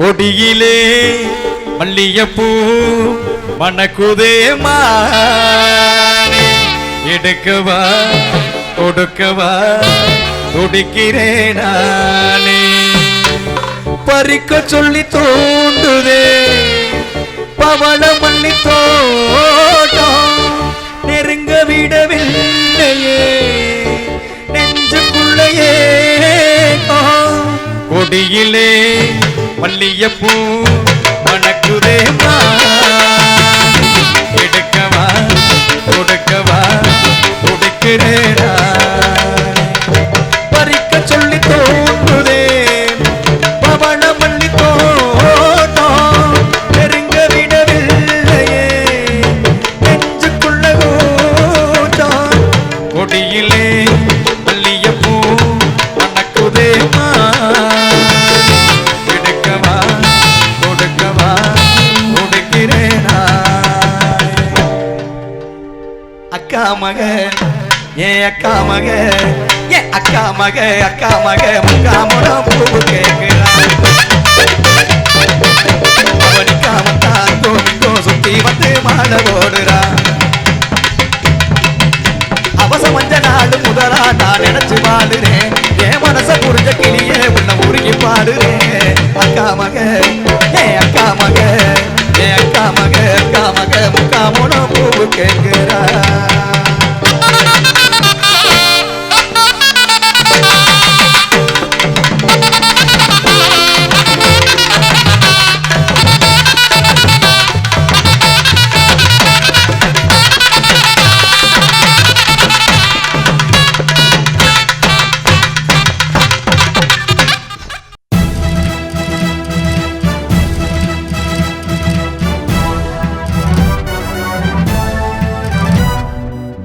கொடியிலே மல்லியப்பூ மணக்குதேமா எடுக்கவா கொடுக்கவா துடிக்கிறேன் நானே. பறிக்க சொல்லி தோண்டுதே பவள மல்லி தோட்டம் நெருங்க விடவில்லையே. நெஞ்சுக்குள்ளையே கொடியிலே மல்லியப்பூ மணக்குதேமா அக்கா மக ஏ அக்கா மக ஏ அக்கா மக அக்கா மக முகாமுடம் பூ கேட்கிறான் அவனுக்காம தான் சுத்தி வந்து மாட ஓடுறான் அவசமஞ்ச நாடு முதலா நான் நினைச்சு வாழுறேன் என் மனச புரிஞ்ச கிளியே உன்னை உருகி பாடுறேன். அக்கா மக ஏ அக்கா மக ஏ அக்கா மக அக்கா மக முக்காமோட கேட்கிறா